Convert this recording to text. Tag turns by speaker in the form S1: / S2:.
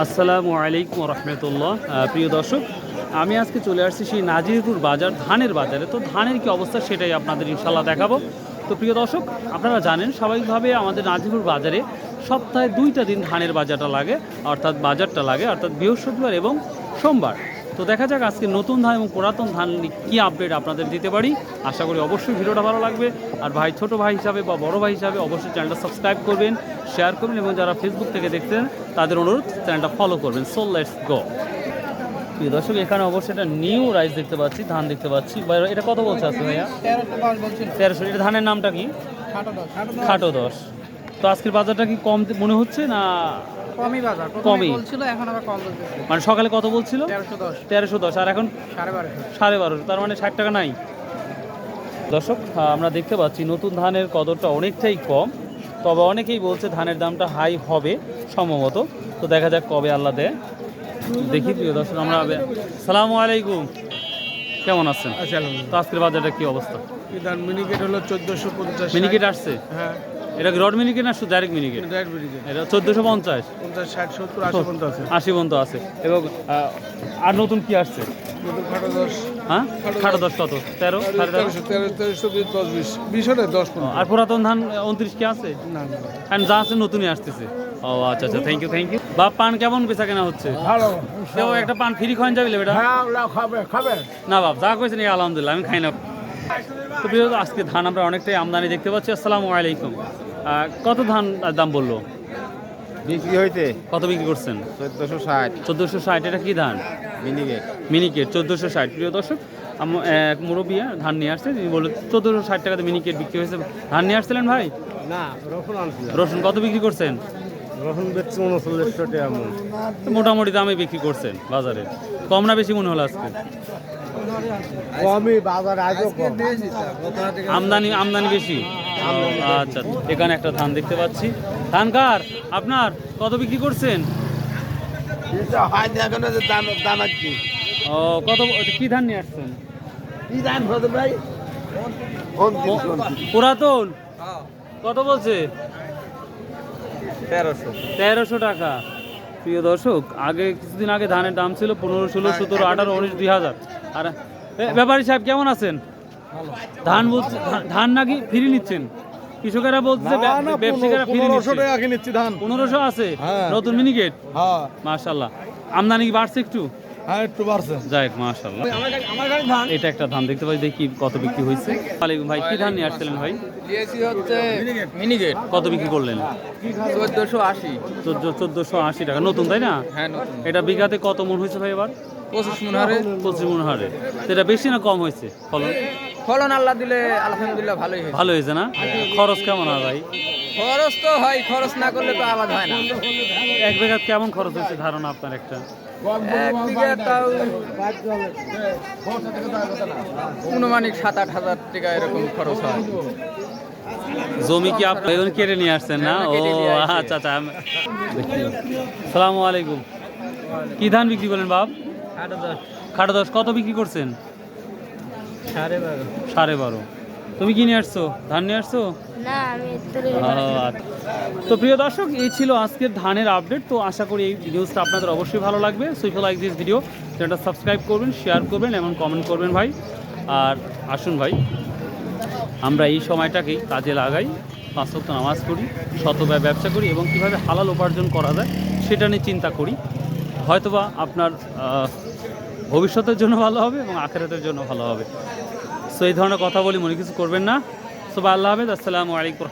S1: আসসালামু আলাইকুম রহমতুল্লাহ। প্রিয় দর্শক, আমি আজকে চলে আসছি সেই নাজিরপুর বাজার, ধানের বাজারে। তো ধানের কি অবস্থা সেটাই আপনাদের ইনশাল্লাহ দেখাবো। তো প্রিয় দর্শক, আপনারা জানেন, স্বাভাবিকভাবে আমাদের নাজিরপুর বাজারে সপ্তাহে দুইটা দিন ধানের বাজারটা লাগে, অর্থাৎ বাজারটা লাগে, অর্থাৎ বৃহস্পতিবার এবং সোমবার। তো দেখা যাক আজকে নতুন ধান এবং পুরাতন ধান কী আপডেট আপনাদের দিতে পারি। আশা করি অবশ্যই ভিডিওটা ভালো লাগবে। আর ভাই ছোট ভাই হিসাবে বা বড় ভাই হিসাবে অবশ্যই চ্যানেলটা সাবস্ক্রাইব করবেন শেয়ার করবেন এবং যারা ফেসবুক থেকে দেখতেন তাদের অনুরোধ চ্যানেলটা ফলো করবেন। সো লেটস গো প্রিয় দর্শক এখানে অবশ্যই একটা নিউ রাইস দেখতে পাচ্ছি ধান দেখতে পাচ্ছি। এটা কত বলছে আছে ভাইয়া?
S2: তেরোশো
S1: এটা ধানের নামটা কি?
S2: খাটো দশ।
S1: খাটো দশ। তো আজকের বাজারটা কি কম মনে হচ্ছে না?
S2: কমই বাজার।
S1: কমই।
S2: বলছিল এখন আবার কম বলতেছে
S1: মানে সকালে কত বলছিল?
S2: তেরোশো দশ।
S1: আর এখন?
S2: সাড়ে বারোশো।
S1: সাড়ে বারোশো তার মানে ষাট টাকা নাই। দর্শক আমরা দেখতে পাচ্ছি নতুন ধানের কদরটা অনেকটাই কম তবে অনেকেই বলছে ধানের দামটা হাই হবে সম্ভবত। তো দেখা যাক কবে আল্লাহ দেয়। দেখি প্রিয় দর্শক আমরা সালাম আলাইকুম। কেমন আছেন?
S2: আচ্ছা
S1: তো আজকের বাজারটা কি অবস্থা?
S2: মিনিকেট হলো চোদ্দোশো পঞ্চাশ
S1: মিনিকেট আসছে?
S2: হ্যাঁ।
S1: এটা রড মিনিকেট না শুধু ডাইরেক্ট মিনিকেট?
S2: ডাইরেক্ট মিনিকেট।
S1: এটা চোদ্দোশো পঞ্চাশ।
S2: পঞ্চাশ ষাট সত্তর আশি পর্যন্ত আছে।
S1: আশি পর্যন্ত আছে। এবং আর নতুন কি আসছে?
S2: নতুন
S1: হ্যাঁ? খাটো দশ কত? তেরো? সাড়ে
S2: তেরোশো তেরো তেরোশো বিশ দশ বিশ। বিশ দশ
S1: আর পুরাতন ধান উনত্রিশ কি আছে?
S2: না না।
S1: যা আছে নতুনই আসতেছে। ও আচ্ছা আচ্ছা থ্যাংক ইউ থ্যাংক ইউ বা পান কেমন বেচা কেনা হচ্ছে?
S2: ভালো।
S1: একটা পান ফ্রি খাওয়ান যাবে বেটা?
S2: হ্যাঁ খাবে খাবে।
S1: না বাপ যা কইছেন আলহামদুলিল্লাহ আমি খাই না। তো আজকে ধান আমরা অনেকটাই আমদানি দেখতে পাচ্ছি। আসসালামু আলাইকুম। কত ধান দাম বলল?
S3: বিক্রি হইতে
S1: কত বিক্রি করছেন?
S3: চোদ্দশো ষাট।
S1: চোদ্দোশো ষাট এটা কী ধান?
S3: মিনিকেট।
S1: মিনিকেট চোদ্দোশো ষাট। প্রিয় দর্শক এক মুরব্বী ধান নিয়ে আসছে তিনি বলল চোদ্দোশো ষাট টাকাতে মিনিকেট বিক্রি হয়েছে। ধান নিয়ে আসছিলেন ভাই?
S3: না রসুন
S1: রসুন কত বিক্রি করছেন?
S3: রসুন বেচছে উনচল্লিশশো টাকা
S1: মোটামুটি দামে বিক্রি করছেন বাজারে। কম না বেশি মনে হলো আজকে?
S3: কমই বাজার
S1: আমদানি আমদানি বেশি? আচ্ছা এখানে একটা ধান দেখতে পাচ্ছি। ধান কার? আপনার? কত বিক্রি করছেন?
S3: হয়
S1: ও কত কি ধান নিয়ে আসছেন?
S3: কি ভাই
S1: পুরাতন? কত বলছে?
S3: তেরোশো।
S1: তেরোশো টাকা। প্রিয় দর্শক আগে কিছুদিন আগে ধানের দাম ছিল পনেরো ষোলো সতেরো আঠারো উনিশ দুই হাজার। আর ব্যাপারী সাহেব কেমন আছেন? ধান বলছে ধান নাকি ফিরে নিচ্ছেন? কৃষকেরা বলছে ব্যবসায়ীরা ফিরে নিচ্ছে।
S2: টাকা নিচ্ছি ধান।
S1: পনেরোশো আছে?
S2: হ্যাঁ।
S1: নতুন মিনিকেট
S2: হ্যাঁ।
S1: মাশাল্লাহ আমদানি কি বাড়ছে একটু?
S2: হ্যাঁ একটু বাড়ছে।
S1: যাই হোক এটা একটা ধান দেখতে পাই দেখি কত বিক্রি হয়েছে। ওয়ালাইকুম ভাই কি ধান নিয়ে আসছিলেন ভাই?
S4: দিয়েছি হচ্ছে মিনিগেট
S1: কত বিক্রি করলেন?
S4: চোদ্দোশো আশি।
S1: চোদ্দ চোদ্দোশো আশি টাকা। নতুন তাই না?
S4: হ্যাঁ নতুন।
S1: এটা বিঘাতে কত মন হয়েছে ভাই এবার?
S4: পঁচিশ মন হারে।
S1: পঁচিশ মন হারে। তো বেশি না কম হয়েছে ফলন?
S4: ফলন আল্লাহ দিলে আলহামদুলিল্লাহ ভালোই হয়েছে।
S1: ভালো হয়েছে না? খরচ কেমন হয় ভাই?
S4: খরচ তো হয় খরচ না করলে তো আবাদ হয় না।
S1: এক বিঘা কেমন খরচ হয়েছে ধারণা আপনার একটা?
S4: এক বিঘা তাও অনুমানিক সাত আট হাজার টাকা এরকম খরচ হয়।
S1: জমি কি আপনি কেটে নিয়ে আসছেন না? ও
S4: নিয়ে আসছি।
S1: আচ্ছা আচ্ছা সালামু আলাইকুম। কি ধান বিক্রি করলেন বাপ? খাটো দশ। কত বিক্রি করছেন?
S2: সাড়ে বারো।
S1: সাড়ে বারো। তুমি কি নিয়ে আসছো? ধান নিয়ে আসছো? আচ্ছা। তো প্রিয় দর্শক এই ছিল আজকের ধানের আপডেট। তো আশা করি এই নিউজটা আপনাদের অবশ্যই ভালো লাগবে। So if like this video. চ্যানেলটা সাবস্ক্রাইব করবেন শেয়ার করবেন এবং কমেন্ট করবেন ভাই। আর আসুন ভাই আমরা এই সময়টাকেই কাজে লাগাই পাঁচ ওয়াক্ত নামাজ করি শতব্যয় ব্যবসা করি এবং কীভাবে হালাল উপার্জন করা যায় সেটা নিয়ে চিন্তা করি। হয়তোবা আপনার ভবিষ্যতের জন্য ভালো হবে এবং আখেরাতের জন্য ভালো হবে। সো এই ধরনের কথা বলি, মনে কিছু করবেন না। সো আল্লাহ হাফেজ। আসসালামু আলাইকুম